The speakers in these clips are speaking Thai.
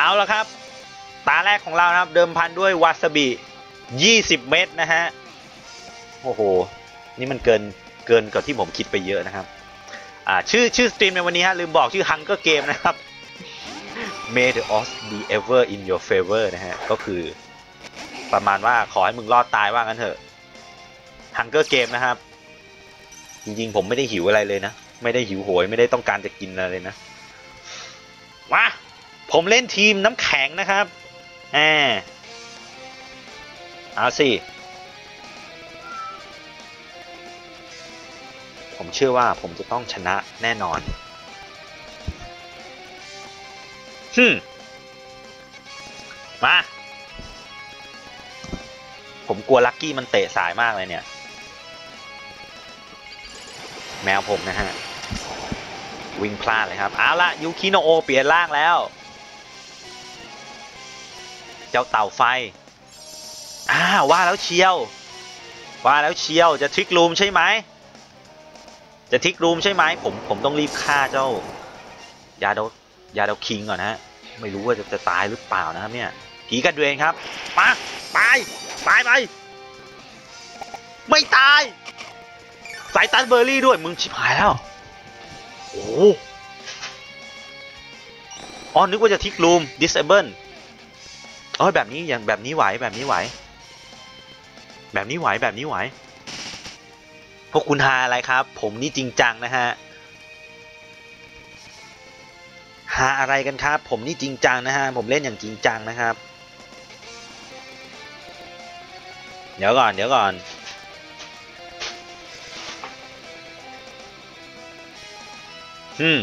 เอาละครับ ตาแรกของเรานะครับ เดิมพันด้วยวาซาบิ 20 เม็ดนะฮะ โอ้โห นี่มันเกินเกินกว่าที่ผมคิดไปเยอะนะครับ อ่าชื่อชื่อสตรีมในวันนี้ฮะลืมบอกชื่อ Hunger Game นะครับ May the odds be ever in your favor นะฮะ ก็คือประมาณว่าขอให้มึงรอดตายว่างั้นเถอะ Hunger Game นะครับ จริงๆ ผมไม่ได้หิวอะไรเลยนะ ไม่ได้หิวโหย ไม่ได้ต้องการจะกินอะไรเลยนะ มา ผมเล่นทีมน้ำแข็งนะครับแอมเอาสิ ผมเชื่อว่าผมจะต้องชนะแน่นอนฮึมมา ผมกลัวลักกี้มันเตะสายมากเลยเนี่ย แมวผมนะฮะ วิ่งพลาดเลยครับ เอาละยูคิโนโอเปลี่ยนร่างแล้ว เจ้าเต่าไฟอ่าว่าแล้วเชียว ว่าแล้วเชียวจะทริกรูมใช่ไหมจะทริกรูมใช่ไหมผมผมต้องรีบฆ่าเจ้ายาโดยาโดคิงก่อนนะฮะไม่รู้ว่าจะจะตายหรือเปล่านะครับเนี่ยผีกันเดวนครับมาตายตายไปไม่ตายสายตันเบอร์รี่ด้วยมึงชิบหายแล้วโอ้อ๋อนึกว่าจะทิกรูม disable อ๋ อแบบนี้อย่างแบบนี้ไหวแบบนี้ไหว แบบนี้ไหวแบบนี้ไหว พวกคุณหาอะไรครับ ผมนี่จริงจังนะฮะหาอะไรกันครับ ผมนี่จริงจังนะฮะผมเล่นอย่างจริงจังนะครับ เดี๋ยวก่อนเดี๋ยวก่อนอืม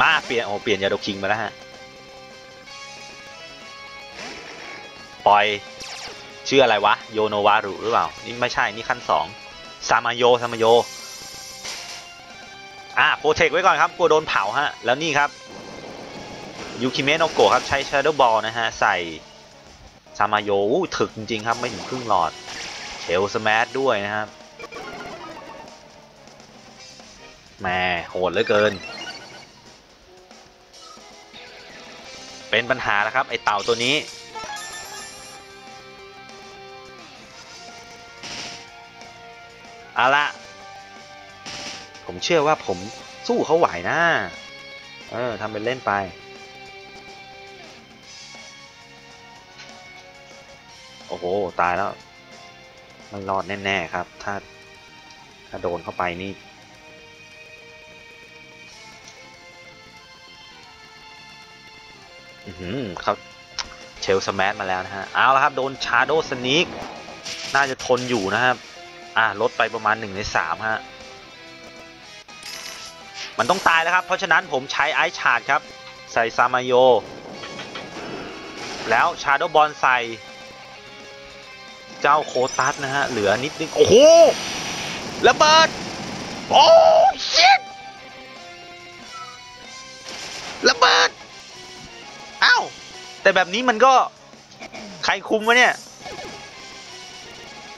มาเปลี่ยนโอ้เปลี่ยนยาโดคิงมาแล้วฮะ ปอยชื่ออะไรวะ โยโนวารุหรือเปล่า นี่ไม่ใช่ นี่ขั้นสองซามาโยซามาโยอ่าโปรเทคไว้ก่อนครับกลัวโดนเผาฮะ แล้วนี่ครับยูคิเมะโนโกะครับ ใช้ชาร์ดบอลนะฮะ ใส่ซามาโยถึกจริง ๆ ครับ ไม่ถึงครึ่งหลอดเชลสมาร์ด้วยนะครับแหม่โหดเหลือเกิน เป็นปัญหาแล้วครับ ไอเต่าตัวนี้ เอาละผมเชื่อว่าผมสู้เขาไหวนะ เออทำเป็นเล่นไป โอ้โห ตายแล้วไม่รอดแน่ ๆ ครับ ถ้า ถ้าโดนเข้าไปนี่ อือหือเขาเชลสแมทมาแล้วนะฮะ เอาละครับ โดนชาโดสนิกน่าจะทนอยู่นะครับ อ่าลดไปประมาณ1ใน3ฮะมันต้องตายแล้วครับ เพราะฉะนั้นผมใช้ไอชาร์ดครับ ใส่ซามาโย แล้วชาโดบอลใส่ เจ้าโคตัสนะฮะ เหลือนิดนึง โอ้โหระเบิด โอ้ชิตระเบิดอ้าวแต่แบบนี้มันก็ ใครคุมวะเนี่ย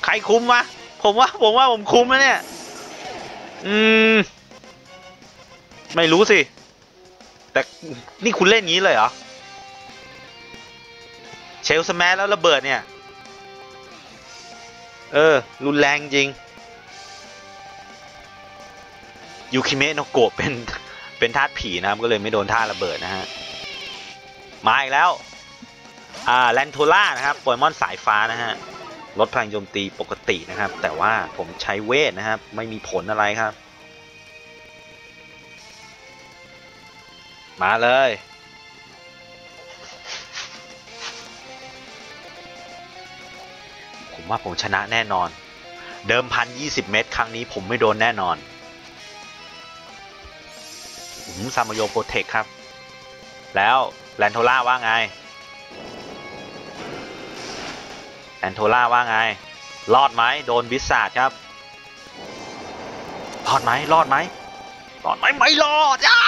ใครคุมวะ ผมว่าผมว่าผมคุ้มแล้วเนี่ย อืม ไม่รู้สิ แต่นี่คุณเล่นงี้เลยเหรอ เชลสแมสแล้วระเบิดเนี่ย เออ รุนแรงจริง ยูคิเมะโนโกะเป็นเป็นธาตุผีนะครับ ก็เลยไม่โดนท่าระเบิดนะฮะ มาอีกแล้ว อ่า แลนโทล่านะครับโปเกมอนสายฟ้านะฮะ ลดพลังโจมตีปกตินะครับ แต่ว่าผมใช้เวทนะครับ ไม่มีผลอะไรครับ มาเลย ผมว่าผมชนะแน่นอน เดิมพันยี่สิบเมตร ครั้งนี้ผมไม่โดนแน่นอน ผมซามโยโปรเทคครับ แล้วแลนโทล่าว่าไง แอนโทล่าว่าไง รอดไหมโดนวิสาดครับ รอดไหมรอดไหมรอดไหมไม่รอดอ้า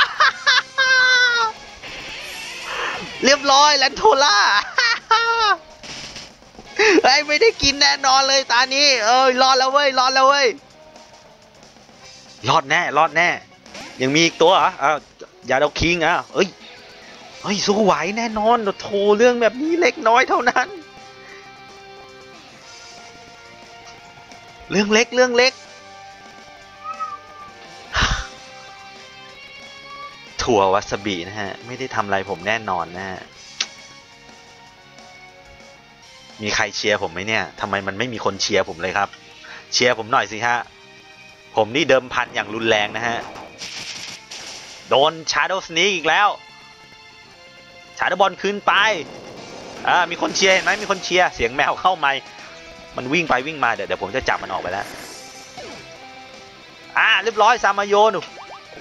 เรียบร้อยแลนโทล่าเฮ้ยไม่ได้กินแน่นอนเลยตานี้ เอ้ยรอดแล้วเว้ยรอดแล้วเว้ยรอดแน่รอดแน่ ยังมีอีกตัวเหรออ้าวยาดาคิงอะเอ้ยเฮ้ยสู้ไหวแน่นอนโถเรื่องแบบนี้เล็กน้อยเท่านั้น เรื่องเล็กเรื่องเล็ก ถั่ววาซาบินะฮะ ไม่ได้ทำอะไรผมแน่นอนนะฮะ มีใครเชียร์ผมไหมเนี่ยทำไมมันไม่มีคนเชียร์ผมเลยครับ เชียร์ผมหน่อยสิฮะ ผมนี่เดิมพันอย่างรุนแรงนะฮะ โดนชาร์โดสนีอีกแล้วชาร์ดบอลคืนไป อ่า มีคนเชียร์เห็นไหมมีคนเชียร์ เสียงแมวเข้าไมค์ มันวิ่งไปวิ่งมาเดี๋ยวเดี๋ยวผมจะจับมันออกไปแล้วอ่าเรียบร้อยซามาโยน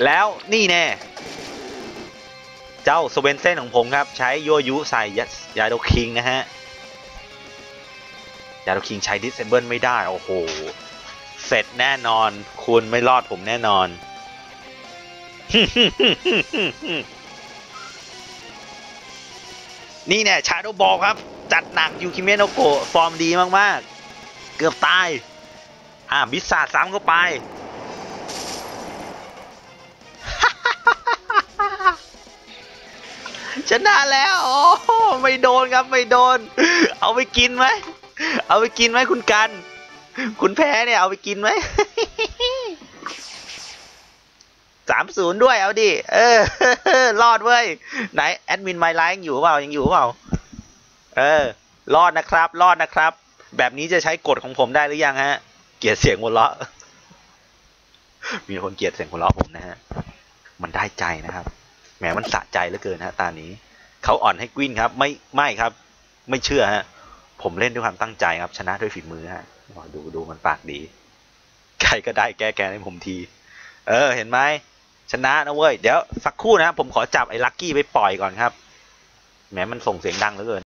แล้วนี่แน่เจ้าสเวนเซนของผมครับ ใช้โยยุใส่ยัดยาโดคิงนะฮะยาโดคิงใช้ดิสเซเบิลไม่ได้โอ้โหเสร็จแน่นอน คุณไม่รอดผมแน่นอน นี่เนี่ยชาโดบอลครับ จัดหนักยูคิเมโนโกะฟอร์มดีมาก ๆ กือบตาย อ่าบิสซาดซ้ำเข้าไป ชนะแล้วโอ้ไม่โดนครับไม่โดน เอาไปกินไหม เอาไปกินไหมคุณกัน คุณแพ้เนี่ยเอาไปกินไหมสามศูนย์ด้วยเอาดิ เออ รอดเว้ย ไหน แอดมินไมล์ไลน์ยังอยู่เปล่า ยังอยู่เปล่า เออ รอดนะครับ รอดนะครับ แบบนี้จะใช้กฎของผมได้หรือยังฮะ เกลียดเสียงหัวเราะ มีคนเกลียดเสียงหัวเราะผมนะฮะ มันได้ใจนะครับ แหมมันสะใจเหลือเกินฮะตานี้ เขาอ่อนให้กวินครับ ไม่ไม่ครับ ไม่เชื่อฮะ ผมเล่นด้วยความตั้งใจครับ ชนะด้วยฝีมือฮะดูดูมันปากดี ใครก็ได้แก้แกให้ผมที เออ เห็นไหมชนะนะเว้ย เดี๋ยวสักครู่นะผมขอจับไอ้ลักกี้ไปปล่อยก่อนครับ แหมมันส่งเสียงดังเหลือเกิน